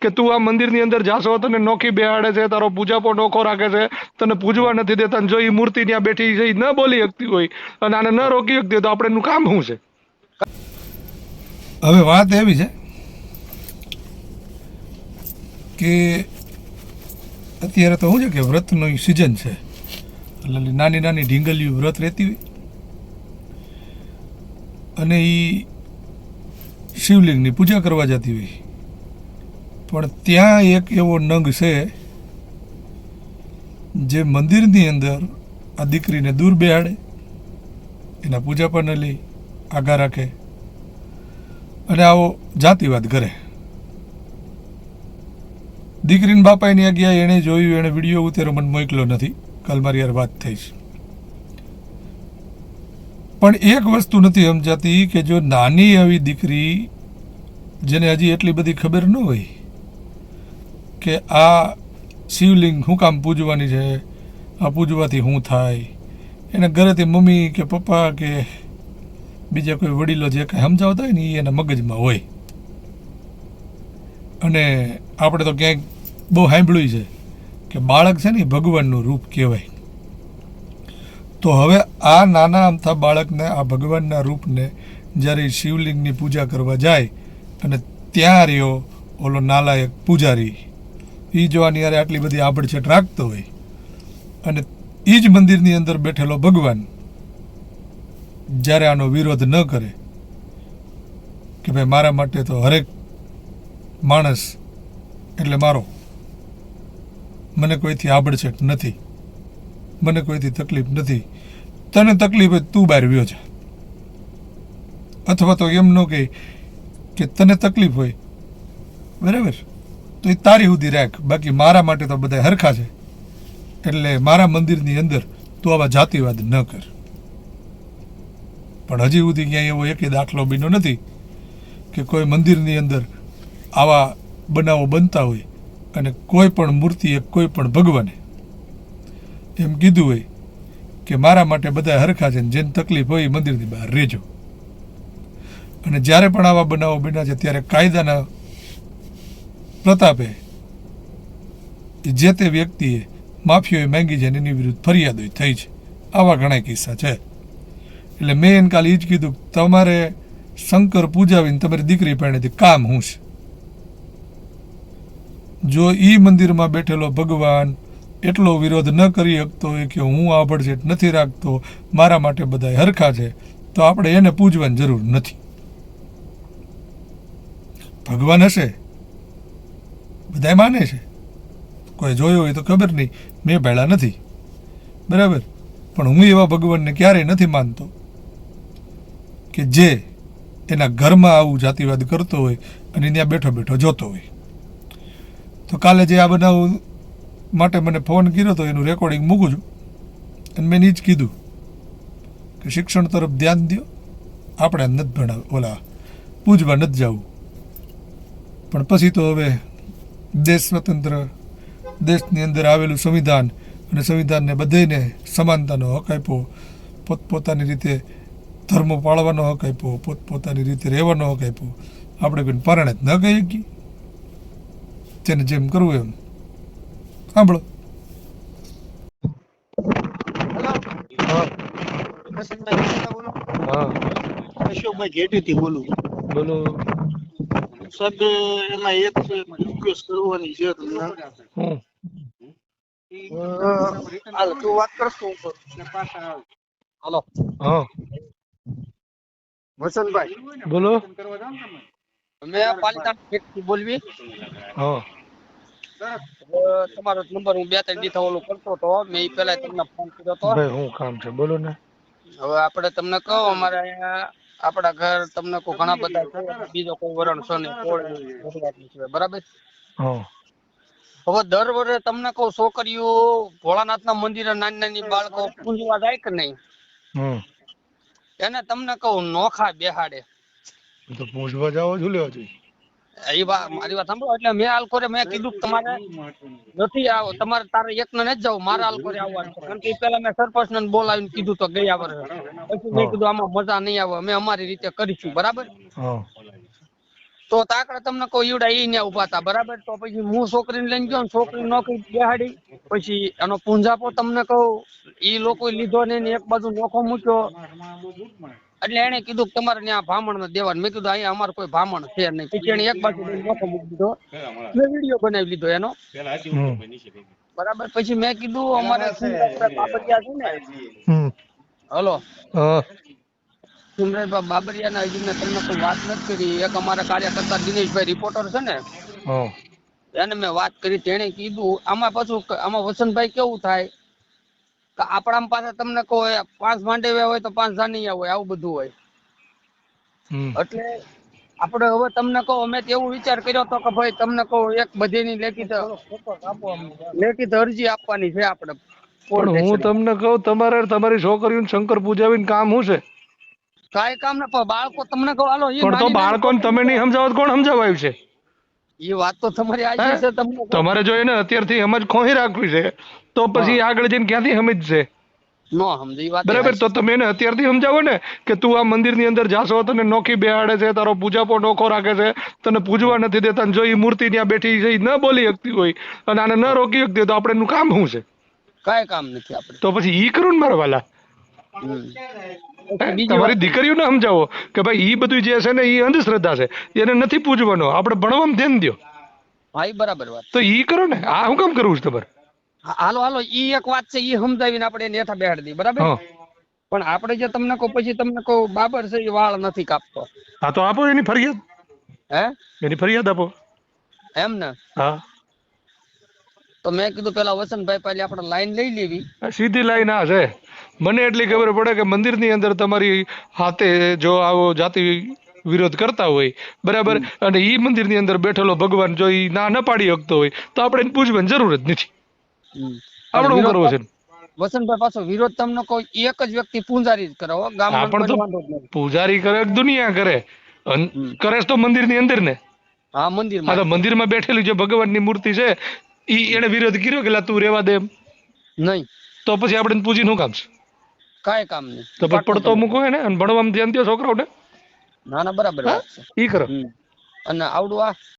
કે તું આ મંદિરની અંદર જાશો તને નોખી બેહાડે છે, તારો પૂજાપો નોખો રાખે છે, તને પૂજવા નથી દેતા જો એ મૂર્તિ ત્યાં બેઠી છે ન બોલી શકતી હોય અને આને ન રોકી શકતી તો આપણે કામ શું છે? હવે વાત એવી છે કે અત્યારે તો શું છે કે વ્રતનો સિઝન છે. એટલે નાની નાની ઢીંગલીઓ વ્રત રહેતી હોય અને એ શિવલિંગની પૂજા કરવા જતી હોય. પણ ત્યાં એક એવો નંગ છે, જે મંદિરની અંદર આ દીકરીને દૂર બેહાડે, એના પૂજા પણ ન આગા રાખે અને આવો જાતિવાદ કરે. દીકરીને બાપાની આગ્યા એણે જોયું, એણે વીડિયો ઉતારો મને મોકલ્યો નથી. કાલ મારી યાર વાત થઈ છે પણ એક વસ્તુ નથી સમજાતી કે જો નાની આવી દીકરી, જેને હજી એટલી બધી ખબર ન હોય કે આ શિવલિંગ શું કામ પૂજવાની છે? આ પૂજવાથી શું થાય? એને ઘરેથી મમ્મી કે પપ્પા કે બીજા કોઈ વડીલો જે કાંઈ સમજાવતા હોય ને એ એના મગજમાં હોય. અને આપણે તો ક્યાંક બહુ સાંભળ્યું છે કે બાળક છે ને ભગવાનનું રૂપ કહેવાય. તો હવે આ નાના અમથા બાળકને, આ ભગવાનના રૂપને જ્યારે શિવલિંગની પૂજા કરવા જાય અને ત્યાં રહ્યો ઓલો નાલાયક પૂજારી. એ જો આની આટલી બધી આભડછેટ રાખતો હોય અને એ જ મંદિરની અંદર બેઠેલો ભગવાન જ્યારે આનો વિરોધ ન કરે કે ભાઈ મારા માટે તો હરેક માણસ એટલે મારો, મને કોઈથી આબડછેટ નથી, મને કોઈથી તકલીફ નથી, તને તકલીફ હોય તું બહાર વ્યો છે અથવા તો એમ ન કહે કે તને તકલીફ હોય, બરાબર? તો એ તારી સુધી રાખ. બાકી મારા માટે તો બધા હરખા છે. એટલે મારા મંદિરની અંદર તું આવા જાતિવાદ ન કર. પણ હજી સુધી ક્યાંય એવો એકે દાખલો બન્યો નથી કે કોઈ મંદિરની અંદર આવા બનાવો બનતા હોય અને કોઈ પણ મૂર્તિએ કોઈ પણ ભગવાને. એમ કીધું હોય કે મારા માટે બધા હરખા છે જેને તકલીફ હોય એ મંદિરની બહાર રહેજો અને જ્યારે પણ આવા બનાવો બન્યા છે, ત્યારે કાયદાના પ્રતાપે જે તે વ્યક્તિએ માફીઓએ માંગી છે એની વિરુદ્ધ ફરિયાદો થઈ છે. આવા ઘણા કિસ્સા છે. એટલે મેં એને કાલે એ જ કીધું તમારે શંકર પૂજાવીને તમારી દીકરી પરણીથી કામ શું છે? જો એ મંદિરમાં બેઠેલો ભગવાન એટલો વિરોધ ન કરી શકતો એ કે હું આભડછેટ નથી રાખતો, મારા માટે બધા હરખા છે, તો આપણે એને પૂજવાની જરૂર નથી. ભગવાન હશે? બધા માને છે. કોઈ જોયો હોય તો ખબર નહીં, મેં ભેળા નથી. બરાબર? પણ હું એવા ભગવાનને ક્યારેય નથી માનતો કે જે એના ઘરમાં આવું જાતિવાદ કરતો હોય અને ત્યાં બેઠો બેઠો જોતો હોય. તો કાલે જે આ બનાવ માટે મને ફોન કર્યો હતો એનું રેકોર્ડિંગ મૂકું છું. અને મેં જ કીધું કે શિક્ષણ તરફ ધ્યાન દો આપણે નથી ભણાવ, ઓલા, પૂજવા નથી જવું. પણ પછી તો હવે દેશ સ્વતંત્ર દેશની અંદર આવેલું સંવિધાન અને સંવિધાનને બધાને સમાનતાનો હક આપ્યો. પોતપોતાની રીતે ધર્મ પાળવાનો હક આપ્યો પોતપોતાની રીતે રહેવાનો હક આપ્યો. આપણે કોઈને પારણે જ ન કહી શકીએ. તેને જેમ કરવું એમ. સાંભળો. અશોકભાઈ ઘેટીથી બોલું બોલો. સાહેબ એમાં એક રિક્વેસ્ટ કરવાની છે તમને હું હાલ તું વાત કરશ તો હાલો હા વસંતભાઈ બોલો મેં પાલિતાણા બોલવી હા તમારો નંબર હું બે ત્રણ દી થવાનું કરતો હતો મેં ઈ પહેલા તમને ફોન કર્યો હતો ભાઈ શું કામ છે બોલો ને હવે આપણે તમને કહો અમારે અહીંયા આપણા ઘર તમને કોઈ ઘણા બધા છે બીજો કોઈ વરણ છે. નહીં કોઈ છે બરાબર? હા. હવે દર વર્ષે તમને કહું છોકરીઓ ભોળાનાથના મંદિરે નાની નાની બાળકો પૂંજવા જાય કે નહીં? હમ. એને તમને કહું નોખા બેહાડે. તો પૂંજવા જાવ છું લેવા જોઈએ એ વાત મારી વાત સાંભળો એટલે મેં આલકોરે મેં કીધું કે તમારે નથી આવો તમારે તારે એકને નથી જવું મારે આલકોરે આવવાનું છે. કારણ કે પેલા મેં સરપંચ ને બોલાવીને કીધું તો ગયા વર્ષે. પછી મેં કીધું આમાં મજા નહીં આવે અમે અમારી રીતે કરીશું. બરાબર? તો તાકડે તમને કોઈ ઈવડા ઈ ન્યા ઊભા હતા. બરાબર? તો પછી હું છોકરીને લઈને ગયો ને છોકરી નોકરી બેહાડી. પછી એનો પૂંજાપો તમને કહું ઈ લોકો લીધો ને એક બાજુ નોખો મૂક્યો. એટલે એને કીધું કે તમારે ત્યાં ભામણ ને દેવાનું. મેં કીધું અહીંયા અમારે કોઈ ભામણ છે નહીં. પછી એને એક બાજુ મોટો મૂકી દીધો. મેં વીડિયો બનાવી લીધો એનો. બરાબર. પછી મેં કીધું અમારે બાબરિયા છે ને. હલો. સુમરેશભાઈ બાબરિયા બાબરિયાના હજી મેં તમને કોઈ વાત નથી કરી. એક અમારા કાર્યકર્તા દિનેશભાઈ રિપોર્ટર છે ને. એને મેં વાત કરી. તેણે કીધું આમાં પાછું આમાં વસંતભાઈ કેવું થાય? કે આપણા પાસે તમને કહો પાંચ માંડવ્યા હોય તો પાંચ જાનિયા હોય આવું બધું હોય. એટલે આપણે હવે તમને કહો અમે એવું વિચાર કર્યો તો કે ભાઈ તમને કહો એક બધીની લેખિત લેખિત અરજી આપવાની છે આપણે. પણ હું તમને કહું તમારે તમારી છોકરીઓને શંકર પૂજાવીને કામ શું છે? કાંઈ કામ ના બાળકો તમને કહો હાલો પણ તો બાળકોને તમે નહીં સમજાવો કોણ સમજાવાયું છે? ઈ વાત તો તમારી આજે છે તમને તમારે જો એને અત્યારથી એમ જ ખોહી રાખવી છે. તો પછી આગળ જઈને ક્યાંથી સમજશે? નો સમજે વાત બરાબર તો તમે એને અત્યારથી સમજાવો ને કે તું આ મંદિરની અંદર જાશો તને નોખી બેહાડે છે તારો પૂજાપો નોખો રાખે છે તને પૂજવા નથી દેતા જો એ મૂર્તિ ત્યાં બેઠી છે ન બોલી શકતી હોય અને આને ન રોકી શકતી તો આપણે એનું કામ શું છે? કાંઈ કામ નથી આપણે. તો પછી ઈ કરું ને મારા વાલા તમારી દીકરીઓને સમજાવો કે ભાઈ ઈ બધું જે છે ને ઈ અંધશ્રદ્ધા છે એને નથી પૂજવાનો આપણે ભણવામાં ધ્યાન દો હા બરાબર વાત. તો ઈ કરો ને આ હું કામ કરવું છે તમારે? હાલો હાલો ઈ એક વાત છે ઈ સમજાવીને આપણે એને હેઠા બેહાડી દઈએ બરાબર? પણ આપણે જે તમને કહું પછી તમને કહું બાબર છે એ વાળ નથી કાપતો. હા તો આપો એની ફરિયાદ. હે? એની ફરિયાદ આપો. એમ ને? હા. તો મેં કીધું પેલા વસંતભાઈ પહેલી આપણે લાઈન લઈ લેવી. સીધી લાઈન આ છે. મને એટલી ખબર પડે કે મંદિરની અંદર તમારી હાથે જો આવો જાતિ વિરોધ કરતા હોય બરાબર? અને ઈ મંદિરની અંદર બેઠેલો ભગવાન જો ઈ ના ન પાડી શકતો હોય તો આપણે એને પૂજવાની જરૂર જ નથી. આપણે શું કરવું છે. વસંતભાઈ પાછો વિરોધ તમને કોઈ એક જ વ્યક્તિ પૂજારી જ કરે હો ગામમાં તો-. પૂજારી કરે દુનિયા કરે. કરે તો મંદિરની અંદર ને? હા મંદિરમાં તો મંદિરમાં બેઠેલી જે ભગવાનની મૂર્તિ છે ઈ એને વિરોધ કર્યો કે તું રેવા દે એમ? નહીં. તો પછી આપણે પૂજી નું કામ છે? કાંઈ કામ નહીં. તો પડતો મૂકો એને અને ભણવામાં ધ્યાન દો છોકરાઓને. ના ના બરાબર વાત છે. ઈ કરો. અને આવડું આ